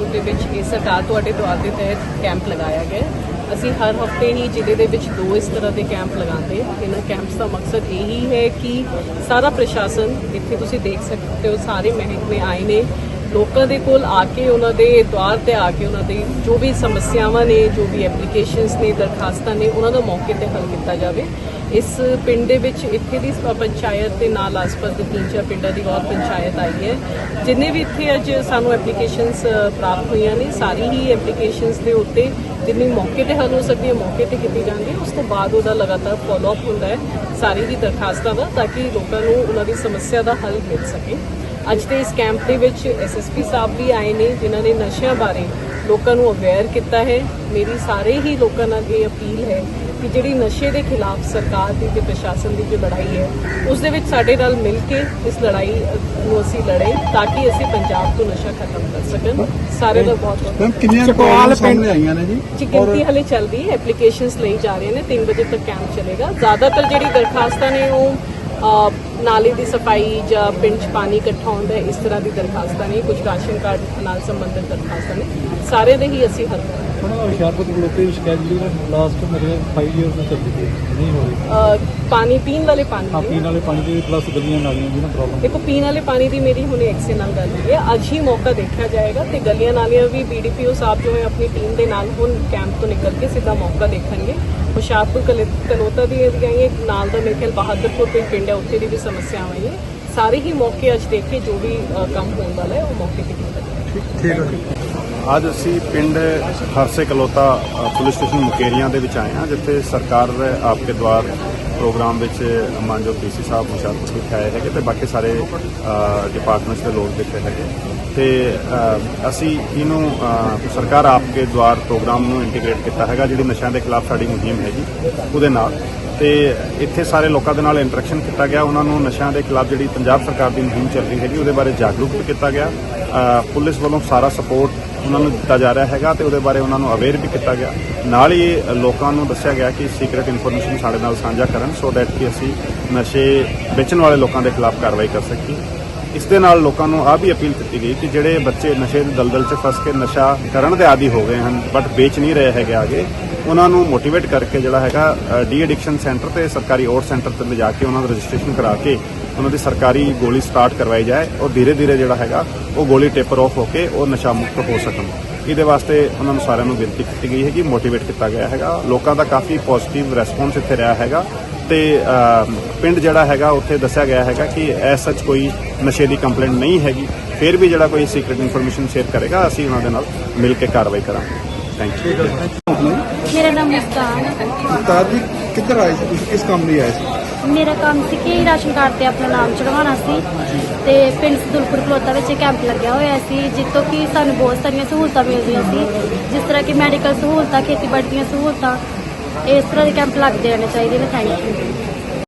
ਹੁਸ਼ਿਆਰਪੁਰ ਦੇ ਵਿੱਚ ਇਹ ਸਰਕਾਰ ਤੁਹਾਡੇ ਦੁਆਰ ਦੇ ਤਹਿਤ ਕੈਂਪ ਲਗਾਇਆ ਗਿਆ ਅਸੀਂ ਹਰ ਹਫ਼ਤੇ ਹੀ ਜ਼ਿਲ੍ਹੇ ਦੇ ਵਿੱਚ ਦੋ ਇਸ ਤਰ੍ਹਾਂ ਦੇ ਕੈਂਪ ਲਗਾਉਂਦੇ ਹਾਂ। ਇਹਨਾਂ ਕੈਂਪਸ ਦਾ ਮਕਸਦ ਇਹੀ ਹੈ ਕਿ ਸਾਰਾ ਪ੍ਰਸ਼ਾਸਨ, ਇੱਥੇ ਤੁਸੀਂ ਦੇਖ ਸਕਦੇ ਹੋ, ਸਾਰੇ ਮਹਿਕਮੇ ਆਏ ਨੇ। ਲੋਕਾਂ ਦੇ ਕੋਲ ਆ ਕੇ ਉਹਨਾਂ ਦੇ ਦੁਆਰ ਤੇ ਆ ਕੇ ਉਹਨਾਂ ਦੀ ਜੋ ਵੀ ਸਮੱਸਿਆਵਾਂ ਨੇ, ਜੋ ਵੀ ਐਪਲੀਕੇਸ਼ਨਸ ਨੇ, ਦਰਖਾਸਤਾਂ ਨੇ, ਉਹਨਾਂ ਦਾ ਮੌਕੇ ਤੇ ਹੱਲ ਕੀਤਾ ਜਾਵੇ। ਇਸ ਪਿੰਡ ਦੇ ਵਿੱਚ ਇੱਥੇ ਦੀ ਪੰਚਾਇਤ ਦੇ ਨਾਲ ਆਸ-ਪਾਸ ਦੇ ਤਿੰਨ ਚਾਰ ਪਿੰਡਾਂ ਦੀ ਹੋਰ ਪੰਚਾਇਤ ਆਈ ਹੈ। ਜਿੰਨੇ ਵੀ ਇੱਥੇ ਅੱਜ ਸਾਨੂੰ ਐਪਲੀਕੇਸ਼ਨਸ ਪ੍ਰਾਪਤ ਹੋਈਆਂ ਨੇ, ਸਾਰੀ ਹੀ ਐਪਲੀਕੇਸ਼ਨਸ ਦੇ ਉੱਤੇ ਜਿੰਨੀ ਮੌਕੇ ਤੇ ਹੱਲ ਹੋ ਸਕਦੀ ਹੈ, ਮੌਕੇ ਤੇ ਕੀਤੀ ਜਾਂਦੀ ਹੈ ਉਸ ਤੋਂ ਬਾਅਦ ਉਹਦਾ ਲਗਾਤਾਰ ਫਾਲੋ ਅਪ ਹੁੰਦਾ ਹੈ, ਸਾਰੀ ਹੀ ਦਰਖਾਸਤਾਂ ਦਾ, ਤਾਂ ਕਿ ਲੋਕਾਂ ਨੂੰ ਉਹਨਾਂ ਦੀ ਸਮੱਸਿਆ ਦਾ ਹੱਲ ਮਿਲ ਸਕੇ। ਅੱਜ ਦੇ ਇਸ ਕੈਂਪ ਦੇ ਵਿੱਚ ਐਸਐਸਪੀ ਸਾਹਿਬ ਵੀ ਆਏ ਨੇ ਜਿਨ੍ਹਾਂ ਨੇ ਨਸ਼ਿਆਂ ਬਾਰੇ ਲੋਕਾਂ ਨੂੰ ਅਵੇਅਰ ਕੀਤਾ ਹੈ। ਮੇਰੀ ਸਾਰੇ ਹੀ ਲੋਕਾਂ ਨਾਲ ਇਹ ਅਪੀਲ ਹੈ ਕਿ ਜਿਹੜੀ ਨਸ਼ੇ ਦੇ ਖਿਲਾਫ ਸਰਕਾਰ ਦੀ ਤੇ ਪ੍ਰਸ਼ਾਸਨ ਦੀ ਜੋ ਲੜਾਈ ਹੈ ਉਸ ਦੇ ਵਿੱਚ ਸਾਡੇ ਨਾਲ ਮਿਲ ਕੇ ਇਸ ਲੜਾਈ ਨੂੰ ਅਸੀਂ ਲੜੇ ਤਾਂ ਕਿ ਅਸੀਂ ਪੰਜਾਬ ਤੋਂ ਨਸ਼ਾ ਖਤਮ ਕਰ ਸਕਣ। ਸਾਰੇ ਦਾ ਬਹੁਤ ਬਹੁਤ ਮੈਮ ਕਿੰਨੀਆਂ ਕਾਲ ਸਾਹਮਣੇ ਆਈਆਂ ਨੇ ਜੀ? ਜੀ ਗਿਣਤੀ ਹਲੇ ਚੱਲਦੀ ਹੈ ਐਪਲੀਕੇਸ਼ਨਸ ਲਈ ਜਾ ਰਹੇ ਨੇ 3 ਵਜੇ ਤੱਕ ਕੈਂਪ ਚੱਲੇਗਾ। ਜ਼ਿਆਦਾਤਰ ਜਿਹੜੀ ਦਰਖਾਸਤਾਂ ਨੇ ਉਹ ਨਾਲੇ ਦੀ ਸਫ਼ਾਈ ਜਾਂ ਪਿੰਡ 'ਚ ਪਾਣੀ ਇਕੱਠਾ ਹੁੰਦਾ ਇਸ ਤਰ੍ਹਾਂ ਦੀ ਦਰਖਾਸਤਾਂ ਨੇ ਕੁਝ ਰਾਸ਼ਨ ਕਾਰਡ ਨਾਲ ਸੰਬੰਧਿਤ ਦਰਖਾਸਤਾਂ ਨੇ ਸਾਰੇ ਦੇ ਹੀ ਅਸੀਂ ਹੱਲ ਕਰਾਂਗੇ। ਹੁਣ ਹੁਸ਼ਿਆਰਪੁਰ ਦੇ ਲੋਕਾਂ ਦੀ ਸ਼ਿਕਾਇਤ ਜਿਹੜੀ ਨਾ ਲਾਸਟ ਮੇਰੇ 5 ਇਅਰਸ ਤੋਂ ਚੱਲਦੀ ਪਈ ਹੈ, ਨਹੀਂ ਹੋ ਰਹੀ। ਅ, ਪਾਣੀ ਪੀਣ ਵਾਲੇ ਪਾਣੀ ਹਾਂ ਪੀਣ ਵਾਲੇ ਪਾਣੀ ਦੀ ਪਲੱਸ ਗਲੀਆਂ ਨਾਲੀਆਂ ਦੀ ਨਾ ਪ੍ਰੋਬਲਮ ਦੇਖੋ ਪੀਣ ਵਾਲੇ ਪਾਣੀ ਦੀ ਮੇਰੀ ਹੁਣੇ ਐਕਸੇ ਨਾਲ ਗੱਲ ਹੋਈ ਹੈ। ਅੱਜ ਹੀ ਮੌਕਾ ਦੇਖਿਆ ਜਾਏਗਾ ਤੇ ਗਲੀਆਂ ਨਾਲੀਆਂ ਵੀ ਬੀਡੀਪੀਓ ਸਾਹਿਬ ਜੋ ਹੈ ਆਪਣੀ ਟੀਮ ਦੇ ਨਾਲ ਹੁਣ ਕੈਂਪ ਤੋਂ ਨਿਕਲ ਕੇ ਸਿੱਧਾ ਮੌਕਾ ਦੇਖਣਗੇ। ਹੁਸ਼ਿਆਰਪੁਰ ਕਲੇ- ਕਲੋਤਾ ਦੀ ਵੀ ਆਈ ਹੈ ਨਾਲ ਦਾ ਮੇਰੇ ਖਿਆਲ ਬਹਾਦਰਪੁਰ ਕੋਈ ਪਿੰਡ ਹੈ, ਉੱਥੇ ਦੀ ਵੀ ਸਮੱਸਿਆਵਾਂ ਹੈ ਸਾਰੇ ਹੀ ਮੌਕੇ ਅੱਜ ਦੇਖ ਕੇ ਜੋ ਵੀ ਕੰਮ ਹੋਣ ਵਾਲਾ ਹੈ, ਉਹ ਮੌਕੇ ਤੇ ਕੀਤਾ ਹੈ। ਅੱਜ ਅਸੀਂ ਪਿੰਡ ਹਰਸੇ ਕਲੋਤਾ ਪੁਲਿਸ ਸਟੇਸ਼ਨ ਮੁਕੇਰੀਆਂ ਦੇ ਵਿੱਚ ਆਏ ਹਾਂ, ਜਿੱਥੇ ਸਰਕਾਰ ਆਪਕੇ ਦਵਾਰ ਪ੍ਰੋਗਰਾਮ ਵਿੱਚ ਮਾਨਯੋਗ ਡੀਸੀ ਸਾਹਿਬ ਹੁਸ਼ਿਆਰਪੁਰ ਵਿਖੇ ਆਏ ਹੈਗੇ ਤੇ ਬਾਕੀ ਸਾਰੇ ਡਿਪਾਰਟਮੈਂਟਸ ਦੇ ਲੋਕ ਦਿੱਤੇ ਹੈਗੇ। ਤੇ ਅਸੀਂ ਇਹਨੂੰ ਅ, ਸਰਕਾਰ ਆਪਕੇ ਦਵਾਰ ਪ੍ਰੋਗਰਾਮ ਨੂੰ ਇੰਟੀਗ੍ਰੇਟ ਕੀਤਾ ਹੈਗਾ ਜਿਹੜੀ ਨਸ਼ਿਆਂ ਦੇ ਖਿਲਾਫ ਸਾਡੀ ਮੁਹਿੰਮ ਹੈਗੀ ਉਹਦੇ ਨਾਲ। ਤੇ ਇੱਥੇ ਸਾਰੇ ਲੋਕਾਂ ਦੇ ਨਾਲ ਇੰਟਰੈਕਸ਼ਨ ਕੀਤਾ ਗਿਆ ਉਹਨਾਂ ਨੂੰ ਨਸ਼ਿਆਂ ਦੇ ਖਿਲਾਫ ਜਿਹੜੀ ਪੰਜਾਬ ਸਰਕਾਰ ਦੀ ਮੁਹਿੰਮ ਚੱਲ ਰਹੀ ਹੈਗੀ ਉਹਦੇ ਬਾਰੇ ਜਾਗਰੂਕ ਵੀ ਕੀਤਾ ਗਿਆ। ਪੁਲਿਸ ਵੱਲੋਂ ਸਾਰਾ ਸਪੋਰਟ ਉਹਨਾਂ ਨੂੰ ਦਿੱਤਾ ਜਾ ਰਿਹਾ ਹੈਗਾ ਤੇ ਉਹਦੇ ਬਾਰੇ ਉਹਨਾਂ ਨੂੰ ਅਵੇਅਰ ਵੀ ਕੀਤਾ ਗਿਆ। ਨਾਲ ਹੀ ਲੋਕਾਂ ਨੂੰ ਦੱਸਿਆ ਗਿਆ ਕਿ ਸੀਕ੍ਰੀਟ ਇਨਫੋਰਮੇਸ਼ਨ ਸਾਡੇ ਨਾਲ ਸਾਂਝਾ ਕਰਨ ਸੋ ਦੈਟ ਕਿ ਅਸੀਂ ਨਸ਼ੇ ਵੇਚਣ ਵਾਲੇ ਲੋਕਾਂ ਦੇ ਖਿਲਾਫ ਕਾਰਵਾਈ ਕਰ ਸਕੀਏ। ਇਸ ਦੇ ਨਾਲ ਲੋਕਾਂ ਨੂੰ ਆ ਵੀ ਅਪੀਲ ਕੀਤੀ ਗਈ ਕਿ ਜਿਹੜੇ ਬੱਚੇ ਨਸ਼ੇ ਦੇ ਦਲਦਲ 'ਚ ਫਸ ਕੇ ਨਸ਼ਾ ਕਰਨ ਦੇ ਆਦੀ ਹੋ ਗਏ ਹਨ ਬਟ ਵੇਚ ਨਹੀਂ ਰਹੇ ਹੈਗੇ ਆਗੇ, ਉਹਨਾਂ ਨੂੰ ਮੋਟੀਵੇਟ ਕਰਕੇ ਜਿਹੜਾ ਹੈਗਾ ਡੀ ਐਡਿਕਸ਼ਨ ਸੈਂਟਰ ਤੇ ਸਰਕਾਰੀ ਔਰ ਸੈਂਟਰ ਤੇ ਲਿਜਾ ਕੇ ਉਹਨਾਂ ਦਾ ਰਜਿਸਟ੍ਰੇਸ਼ਨ ਕਰਾ ਕੇ ਉਹਨਾਂ ਦੀ ਸਰਕਾਰੀ ਗੋਲੀ ਸਟਾਰਟ ਕਰਵਾਈ ਜਾਏ ਔਰ ਧੀਰੇ ਧੀਰੇ ਜਿਹੜਾ ਹੈਗਾ, ਉਹ ਗੋਲੀ ਟੇਪਰ ਆਫ ਹੋ ਕੇ ਉਹ ਨਸ਼ਾ ਮੁਕਤ ਹੋ ਸਕਣ। ਇਹਦੇ ਵਾਸਤੇ ਉਹਨਾਂ ਨੂੰ ਸਾਰਿਆਂ ਨੂੰ ਬੇਨਤੀ ਕੀਤੀ ਗਈ ਹੈ ਕਿ ਮੋਟੀਵੇਟ ਕੀਤਾ ਗਿਆ ਹੈਗਾ। ਲੋਕਾਂ ਦਾ ਕਾਫੀ ਪੋਜ਼ਿਟਿਵ ਰਿਸਪੌਂਸ ਇੱਥੇ ਰਿਹਾ ਹੈਗਾ। ਤੇ ਪਿੰਡ ਜਿਹੜਾ ਹੈਗਾ ਉੱਥੇ ਦੱਸਿਆ ਗਿਆ ਹੈਗਾ ਕਿ ਐਸ ਸੱਚ ਕੋਈ ਨਸ਼ੇ ਦੀ ਕੰਪਲੇਂਟ ਨਹੀਂ ਹੈਗੀ। ਫਿਰ ਵੀ ਜਿਹੜਾ ਕੋਈ ਸੀਕ੍ਰੀਟ ਇਨਫੋਰਮੇਸ਼ਨ ਸ਼ੇਅਰ ਕਰੇਗਾ ਅਸੀਂ ਉਹਨਾਂ ਦੇ ਨਾਲ ਮਿਲ ਕੇ ਕਾਰਵਾਈ ਕਰਾਂਗੇ। ਥੈਂਕ ਯੂ ਮੇਰਾ ਨਾਮ ਮੁਸਕਾਨ ਹੈ। ਉਸਤਾਦ ਜੀ ਕਿੱਧਰ ਆਏ ਸੀ ਤੁਸੀਂ? ਕਿਸ ਕੰਮ ਲਈ ਆਏ ਸੀ? ਮੇਰਾ ਕੰਮ ਸੀ ਕਿ ਰਾਸ਼ਨ ਕਾਰਡ ਤੇ ਆਪਣਾ ਨਾਮ ਚੜਵਾਉਣਾ ਸੀ ਤੇ ਪਿੰਡ ਸਦੁਲਪੁਰ ਖਲੋਤਾ ਵਿੱਚ ਕੈਂਪ ਲੱਗਿਆ ਹੋਇਆ ਸੀ ਜਿੱਤੋਂ ਕਿ ਸਾਨੂੰ ਬਹੁਤ ਸਾਰੀਆਂ ਸਹੂਲਤਾਂ ਮਿਲਦੀਆਂ ਸੀ। ਜਿਸ ਤਰ੍ਹਾਂ ਕਿ ਮੈਡੀਕਲ ਸਹੂਲਤਾਂ ਖੇਤੀਬਾੜੀ ਦੀਆਂ ਸਹੂਲਤਾਂ ਇਸ ਤਰ੍ਹਾਂ ਦੇ ਕੈਂਪ ਲੱਗਦੇ ਰਹਿਣੇ ਚਾਹੀਦੇ ਨੇ ਥੈਂਕ ਯੂ